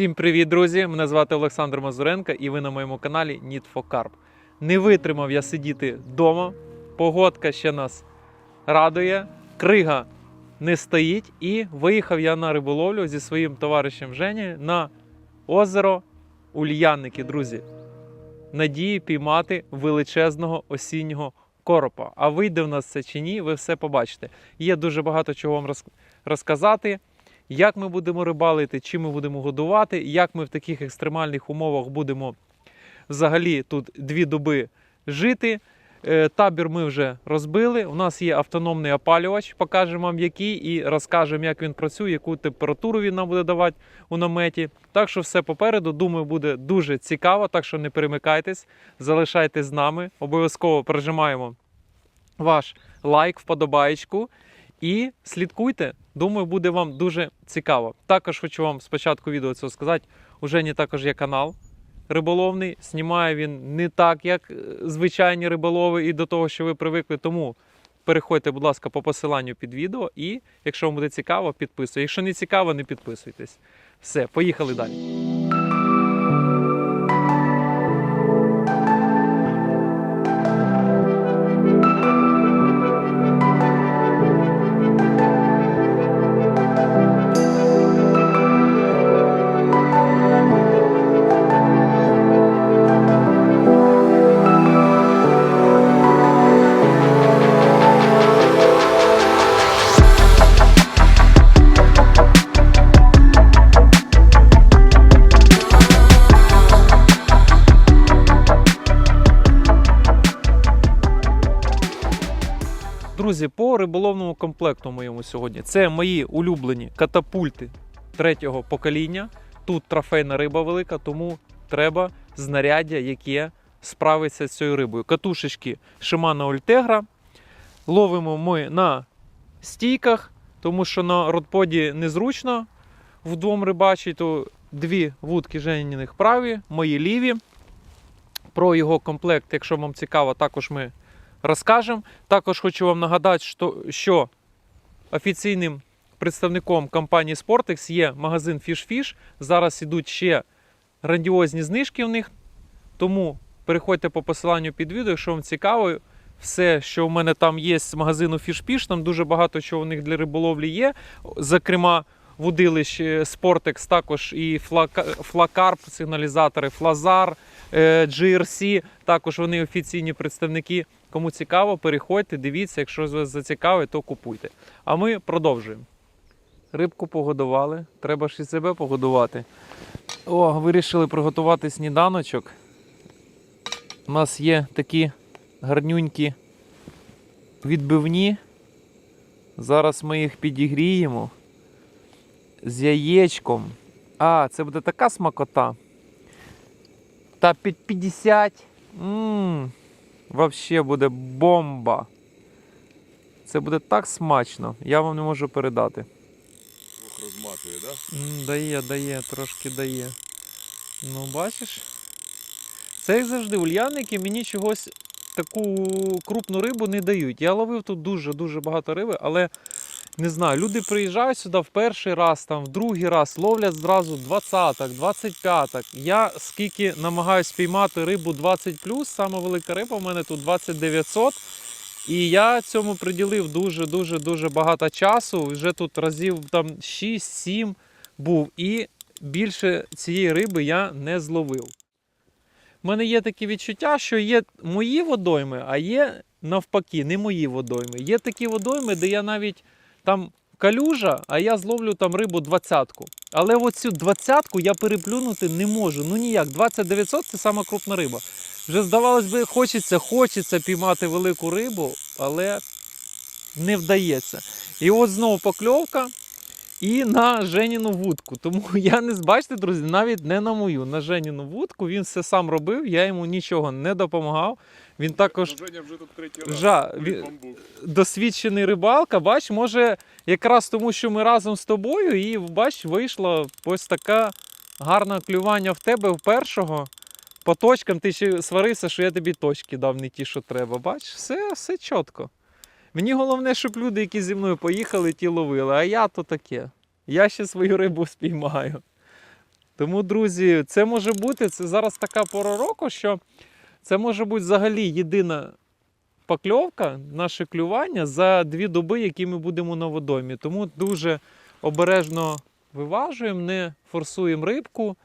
Всім привіт, друзі! Мене звати Олександр Мазуренко і ви на моєму каналі Need for Carp. Не витримав я сидіти вдома. Погодка ще нас радує, крига не стоїть. І виїхав я на риболовлю зі своїм товаришем Жені на озеро Ульянники, друзі. Надії піймати величезного осіннього коропа. А вийде в нас це чи ні, ви все побачите. Є дуже багато чого вам розказати як ми будемо рибалити, чим ми будемо годувати, як ми в таких екстремальних умовах будемо взагалі тут дві доби жити. Е, Табір ми вже розбили. У нас є автономний опалювач, покажемо вам який, і розкажемо, як він працює, яку температуру він нам буде давати у наметі. Так що все попереду, думаю, буде дуже цікаво. Так що не перемикайтесь, залишайтесь з нами. Обов'язково прижимаємо ваш лайк, вподобаєчку. І слідкуйте, думаю, буде вам дуже цікаво. Також хочу вам спочатку відео цього сказати. У Жені також є канал риболовний. Знімає він не так, як е, звичайні риболови, і до того, що ви привикли. Тому переходьте, будь ласка, по посиланню під відео. І якщо вам буде цікаво, підписуйтесь. Якщо не цікаво, не підписуйтесь. Все, поїхали далі. Друзі, по риболовному комплекту моєму сьогодні. Це мої улюблені катапульти третього покоління. Тут трофейна риба велика, тому треба знаряддя, яке справиться з цією рибою. Катушечки Shimano Ultegra. Ловимо ми на стійках, тому що на родподі незручно вдвом рибачить, то дві вудки Женіних праві, мої ліві. Про його комплект, якщо вам цікаво, також ми розкажемо. Також хочу вам нагадати, що, офіційним представником компанії Sportex є магазин Fish Fish. Зараз ідуть ще грандіозні знижки в них. Тому переходьте по посиланню під відео, якщо вам цікаво. Все, що в мене там є з магазину Fish, там дуже багато чого у них для риболовлі є. Зокрема, вудилищ Sportex, також і флака- флакарп, сигналізатори, флазар, е, GRC, також вони офіційні представники. Кому цікаво, переходьте, дивіться, якщо вас зацікавить, то купуйте. А ми продовжуємо. Рибку погодували, треба ж і себе погодувати. О, вирішили приготувати сніданочок. У нас є такі гарнюнькі відбивні. Зараз ми їх підігріємо з яєчком. А, це буде така смакота. Та під 50. Ммм. Вообще буде бомба. Це буде так смачно, я вам не можу передати. Ох, розматує, да? Дає, дає, трошки дає. Ну, бачиш? Це як завжди, ульянники мені чогось таку крупну рибу не дають. Я ловив тут дуже-дуже багато риби, але не знаю, люди приїжджають сюди в перший раз, там, в другий раз, ловлять зразу 20-ок, 25-ок. Я скільки намагаюся піймати рибу 20 сама велика риба в мене тут 2900. І я цьому приділив дуже-дуже дуже багато часу. Вже тут разів там 6-7 був. І більше цієї риби я не зловив. У мене є таке відчуття, що є мої водойми, а є навпаки, не мої водойми. Є такі водойми, де я навіть там калюжа, а я зловлю там рибу двадцятку. Але оцю двадцятку я переплюнути не можу. Ну ніяк. 2900 це сама крупна риба. Вже здавалось би, хочеться, хочеться піймати велику рибу, але не вдається. І от знову покльовка і на Женіну вудку. Тому я не бачите, друзі, навіть не на мою, на Женіну вудку. Він все сам робив, я йому нічого не допомагав. Він також Женя вже тут третій раз. Жа, він- досвідчений рибалка. Бач, може, якраз тому, що ми разом з тобою, і бач, вийшла ось така гарна клювання в тебе в першого. По точкам ти ще сварився, що я тобі точки дав не ті, що треба. Бач, все, все чітко. Мені головне, щоб люди, які зі мною поїхали, ті ловили, а я то таке. Я ще свою рибу спіймаю. Тому, друзі, це може бути це зараз така пора року, що це може бути взагалі єдина покльовка, наше клювання за дві доби, які ми будемо на водоймі. Тому дуже обережно виважуємо, не форсуємо рибку.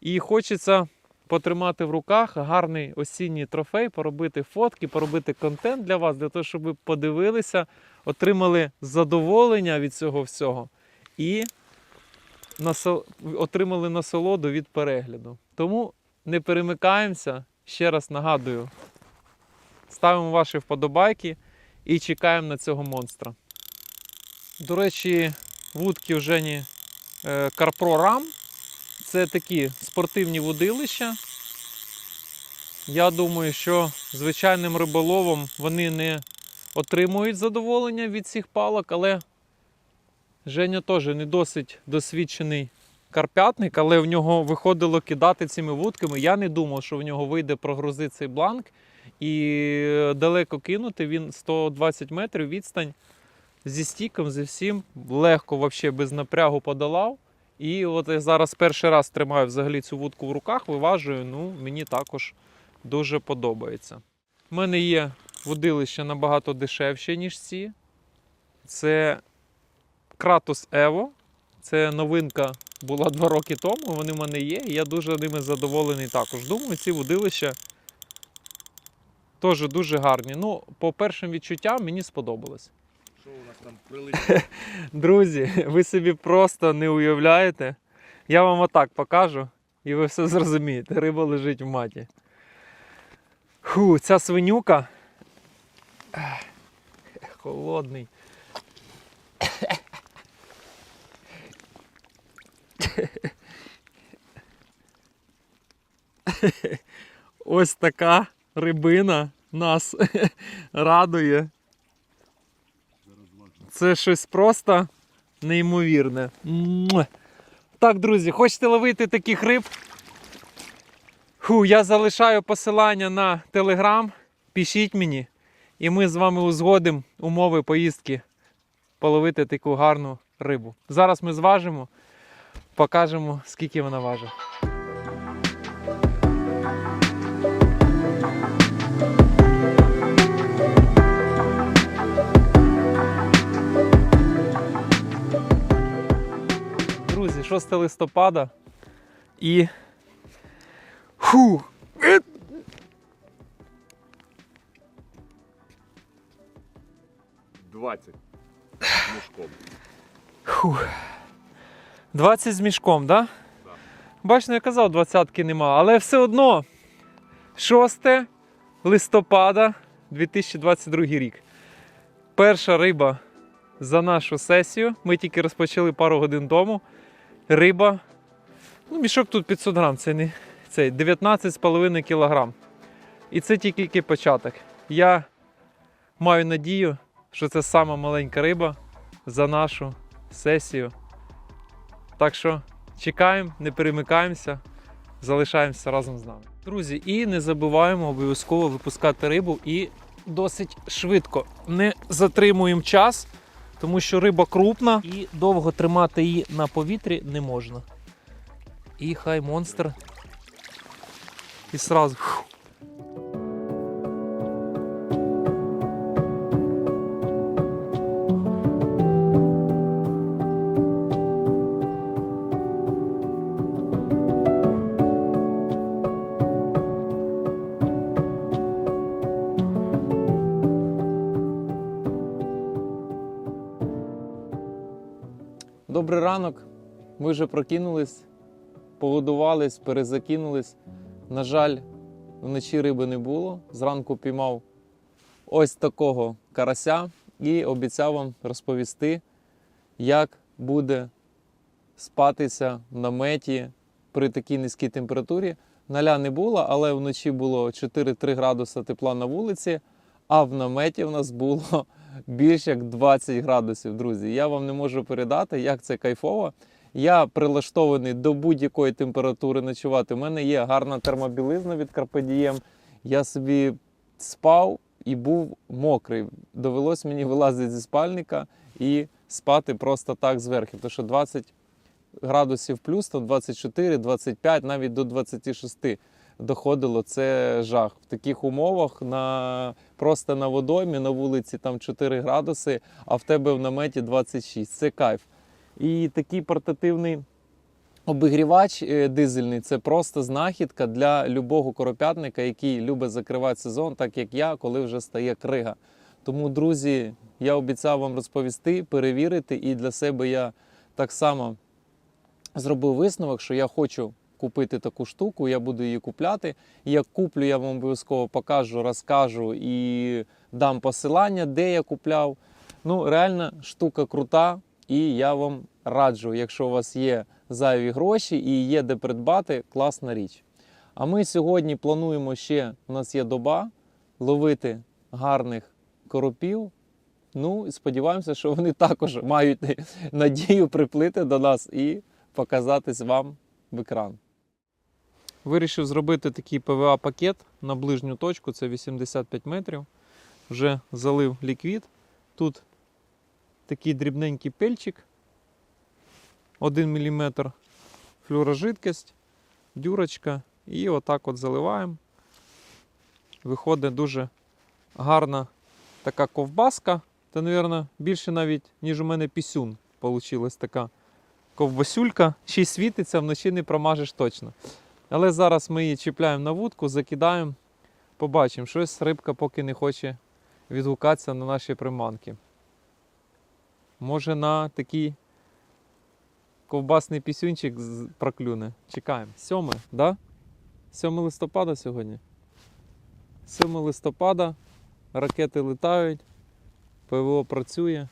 І хочеться потримати в руках гарний осінній трофей, поробити фотки, поробити контент для вас, для того, щоб ви подивилися, отримали задоволення від цього всього і отримали насолоду від перегляду. Тому не перемикаємося. Ще раз нагадую, ставимо ваші вподобайки і чекаємо на цього монстра. До речі, вудки в Жені е, Карпро Рам. Це такі спортивні водилища. Я думаю, що звичайним риболовом вони не отримують задоволення від цих палок, але Женя теж не досить досвідчений карпятник, але в нього виходило кидати цими вудками. Я не думав, що в нього вийде прогрузити цей бланк і далеко кинути. Він 120 метрів відстань зі стіком, зі всім. Легко, взагалі, без напрягу подолав. І от я зараз перший раз тримаю взагалі цю вудку в руках, виважую. Ну, мені також дуже подобається. У мене є водилище набагато дешевше, ніж ці. Це Kratos Evo. Це новинка була два роки тому. Вони в мене є, і я дуже ними задоволений також. Думаю, ці водилища теж дуже гарні. Ну, по першим відчуттям мені сподобалось. Що у нас там прилетіло? Друзі, ви собі просто не уявляєте. Я вам отак покажу, і ви все зрозумієте. Риба лежить в маті. Ху, ця свинюка. Холодний. Ось така рибина нас радує. Це щось просто неймовірне. Так, друзі, хочете ловити таких риб? Фу, я залишаю посилання на телеграм. Пишіть мені, і ми з вами узгодимо умови поїздки половити таку гарну рибу. Зараз ми зважимо, покажемо, скільки вона важить. Друзі, 6 листопада і. Фу! 20 мішком. Фу. 20 з мішком, да? Да. Бачно, я казав, двадцятки нема, але все одно 6 листопада 2022 рік. Перша риба за нашу сесію. Ми тільки розпочали пару годин тому. Риба. Ну, мішок тут 500 грам, це не цей 19,5 кілограм. І це тільки початок. Я маю надію, що це сама маленька риба за нашу сесію. Так що чекаємо, не перемикаємося, залишаємося разом з нами. Друзі, і не забуваємо обов'язково випускати рибу і досить швидко. Не затримуємо час, тому що риба крупна і довго тримати її на повітрі не можна. І хай монстр. І сразу. Вже прокинулись, погодувались, перезакинулись. На жаль, вночі риби не було. Зранку піймав ось такого карася і обіцяв вам розповісти, як буде спатися в наметі при такій низькій температурі. Наля не було, але вночі було 4-3 градуси тепла на вулиці, а в наметі в нас було більш як 20 градусів, друзі. Я вам не можу передати, як це кайфово. Я прилаштований до будь-якої температури ночувати. У мене є гарна термобілизна від Diem. Я собі спав і був мокрий. Довелось мені вилазити зі спальника і спати просто так зверху. Тому що 20 градусів плюс, там 24, 25, навіть до 26 доходило. Це жах. В таких умовах на, просто на водоймі, на вулиці там 4 градуси, а в тебе в наметі 26. Це кайф. І такий портативний обігрівач е, дизельний це просто знахідка для любого коропятника, який любить закривати сезон, так як я, коли вже стає крига. Тому, друзі, я обіцяв вам розповісти, перевірити, і для себе я так само зробив висновок, що я хочу купити таку штуку, я буду її купляти. Як куплю, я вам обов'язково покажу, розкажу і дам посилання, де я купляв. Ну, реально, штука крута, і я вам раджу, якщо у вас є зайві гроші і є де придбати, класна річ. А ми сьогодні плануємо ще, у нас є доба, ловити гарних коропів. Ну, сподіваємося, що вони також мають надію приплити до нас і показатись вам в екран. Вирішив зробити такий ПВА-пакет на ближню точку, це 85 метрів. Вже залив ліквід. Тут такий дрібненький пельчик, 1 мм флюорожидкость, дюрочка. І отак от заливаємо. Виходить дуже гарна така ковбаска. Та, мабуть, більше навіть, ніж у мене пісюн. Получилась така ковбасюлька. Ще й світиться, вночі не промажеш точно. Але зараз ми її чіпляємо на вудку, закидаємо, побачимо, щось рибка поки не хоче відгукатися на наші приманки. Може на такий ковбасний пісюнчик проклюне. Чекаємо. 7, да? 7 листопада сьогодні. 7 листопада. Ракети літають, ПВО працює,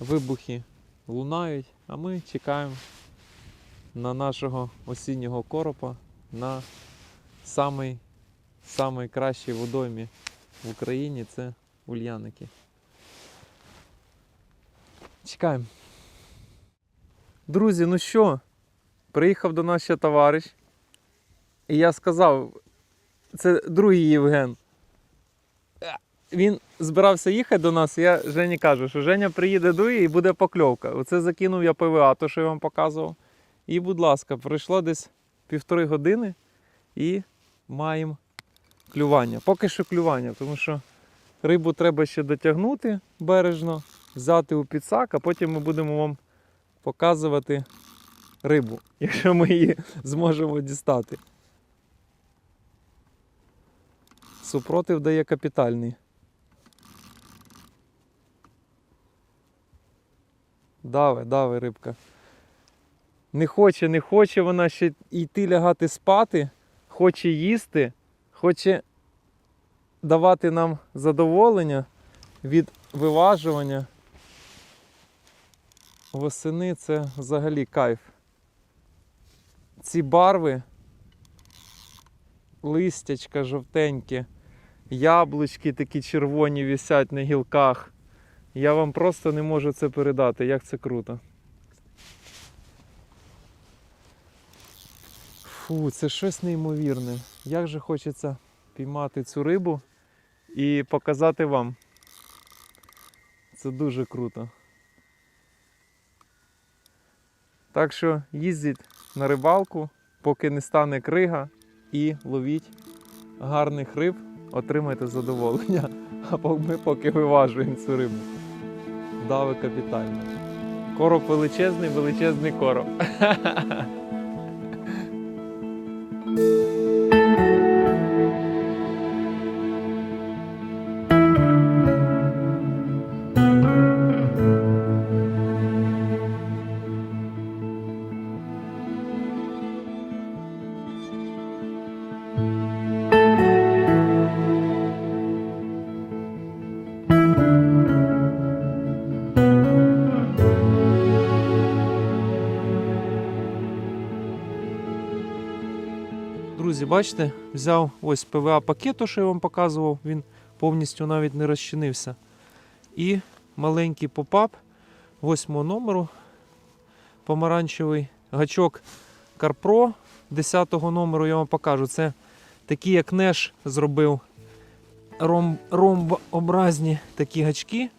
вибухи лунають, а ми чекаємо на нашого осіннього коропа на самий, самий кращій водоймі в Україні це Ульяники. Чекаємо. Друзі, ну що, приїхав до нас ще товариш. І я сказав, це другий Євген. Він збирався їхати до нас, і я Жені кажу, що Женя приїде дує і буде покльовка. Оце закинув я ПВА, то що я вам показував. І, будь ласка, пройшло десь півтори години і маємо клювання. Поки що клювання, тому що рибу треба ще дотягнути бережно, взяти у підсак, а потім ми будемо вам показувати рибу, якщо ми її зможемо дістати. Супротив дає капітальний. Дави, дави, рибка. Не хоче, не хоче вона ще йти лягати спати, хоче їсти, хоче давати нам задоволення від виважування. Восени це взагалі кайф. Ці барви, листячка жовтеньке, яблучки такі червоні висять на гілках. Я вам просто не можу це передати, як це круто. Фу, це щось неймовірне. Як же хочеться піймати цю рибу і показати вам. Це дуже круто. Так що їздіть на рибалку, поки не стане крига, і ловіть гарних риб, отримайте задоволення. А ми поки виважуємо цю рибу. Дави капітально. Короб величезний, величезний короб. бачите, взяв ось ПВА пакету, що я вам показував, він повністю навіть не розчинився. І маленький попап восьмого номеру, помаранчевий гачок CarPro 10 номеру я вам покажу. Це такі, як Неш зробив ромб, ромбообразні такі гачки.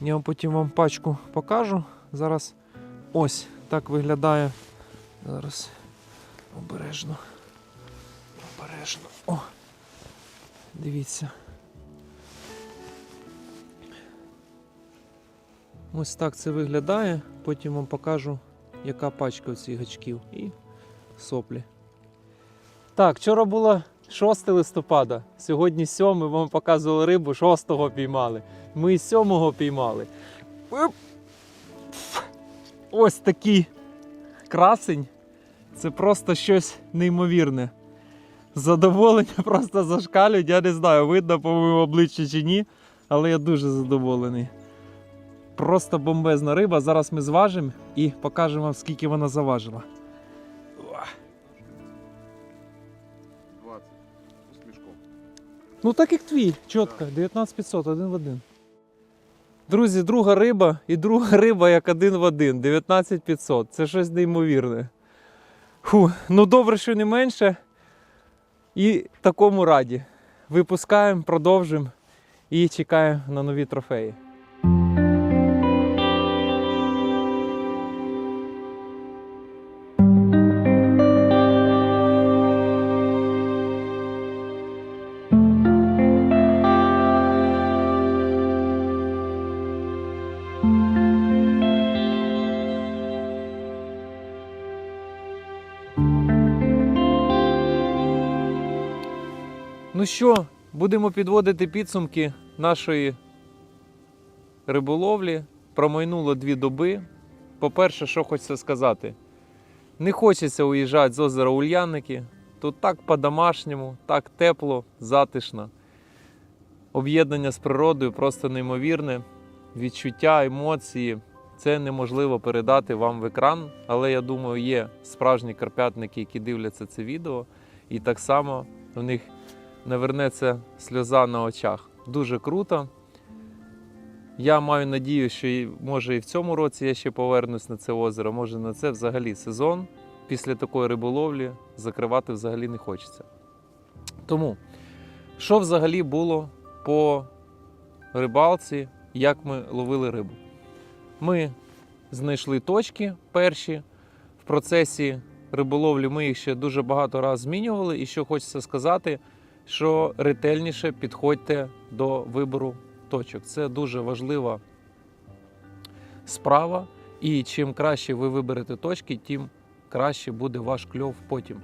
Я вам потім вам пачку покажу. Зараз ось так виглядає. Зараз обережно. Обережно. О! Дивіться. Ось так це виглядає. Потім вам покажу, яка пачка цих гачків і соплі. Так, вчора було 6 листопада, сьогодні 7 вам показували рибу, 6 піймали. Ми 7 піймали. Ось такий красень. Це просто щось неймовірне. Задоволення просто зашкалюють. Я не знаю, видно по моєму обличчю чи ні, але я дуже задоволений. Просто бомбезна риба. Зараз ми зважимо і покажемо вам, скільки вона заважила. 20. З мішком. Ну так як твій, чітко, 19500, один в один. Друзі, друга риба і друга риба як один в один, 19500. Це щось неймовірне. Фу, ну добре, що не менше. І такому раді. Випускаємо, продовжимо і чекаємо на нові трофеї. Що, будемо підводити підсумки нашої риболовлі. Промайнуло дві доби. По-перше, що хочеться сказати, не хочеться уїжджати з озера Ульянники. Тут так по-домашньому, так тепло, затишно. Об'єднання з природою просто неймовірне. Відчуття, емоції. Це неможливо передати вам в екран, але я думаю, є справжні карпятники, які дивляться це відео, і так само в них навернеться сльоза на очах. Дуже круто. Я маю надію, що може і в цьому році я ще повернусь на це озеро. Може на це взагалі сезон. Після такої риболовлі закривати взагалі не хочеться. Тому, що взагалі було по рибалці, як ми ловили рибу? Ми знайшли точки перші. В процесі риболовлі ми їх ще дуже багато разів змінювали. І що хочеться сказати, що ретельніше підходьте до вибору точок. Це дуже важлива справа. І чим краще ви виберете точки, тим краще буде ваш кльов потім.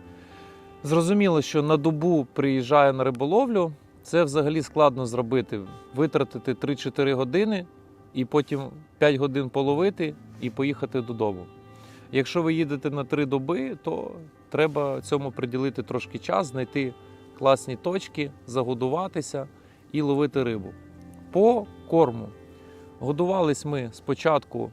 Зрозуміло, що на добу приїжджає на риболовлю. Це взагалі складно зробити. Витратити 3-4 години і потім 5 годин половити і поїхати додому. Якщо ви їдете на 3 доби, то треба цьому приділити трошки час, знайти класні точки, загодуватися і ловити рибу. По корму. Годувались ми спочатку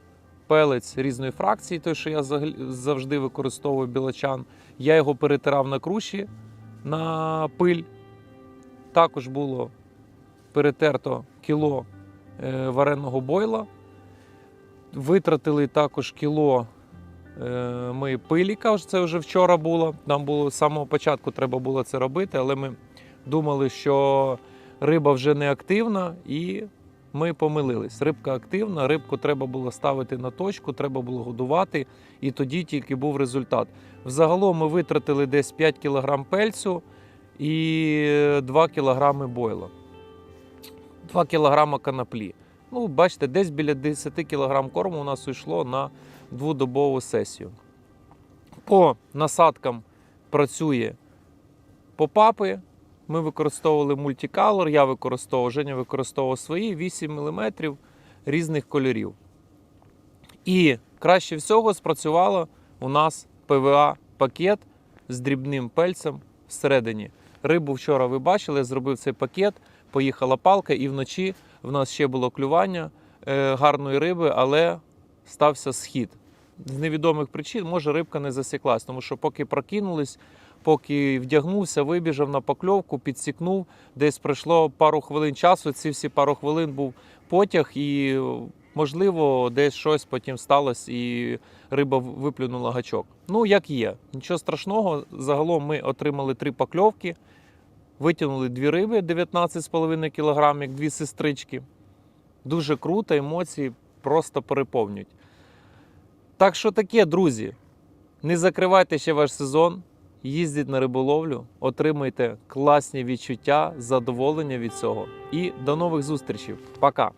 пелець різної фракції, той, що я завжди використовую білочан. Я його перетирав на круші на пиль. Також було перетерто кіло е, вареного бойла. Витратили також кіло ми пиліка, це вже вчора було. Нам було з самого початку треба було це робити, але ми думали, що риба вже не активна, і ми помилились. Рибка активна, рибку треба було ставити на точку, треба було годувати, і тоді тільки був результат. Взагалом ми витратили десь 5 кг пельцю і 2 кг бойла. 2 кг канаплі. Ну, бачите, десь біля 10 кг корму у нас уйшло на дводобову сесію. По насадкам працює попапи. Ми використовували мультикалор, я використовував, Женя використовував свої 8 мм різних кольорів. І краще всього спрацювало у нас ПВА-пакет з дрібним пельцем всередині. Рибу вчора ви бачили, я зробив цей пакет, поїхала палка, і вночі в нас ще було клювання е, гарної риби, але стався схід. З невідомих причин, може, рибка не засіклась, тому що поки прокинулись, поки вдягнувся, вибіжав на покльовку, підсікнув. Десь пройшло пару хвилин часу. Ці всі пару хвилин був потяг, і можливо, десь щось потім сталося, і риба виплюнула гачок. Ну, як є, нічого страшного. Загалом ми отримали три покльовки, витягнули дві риби 19,5 кг, як дві сестрички. Дуже круто, емоції просто переповнюють. Так що таке, друзі, не закривайте ще ваш сезон, їздіть на риболовлю, отримайте класні відчуття, задоволення від цього. І до нових зустрічей. Пока!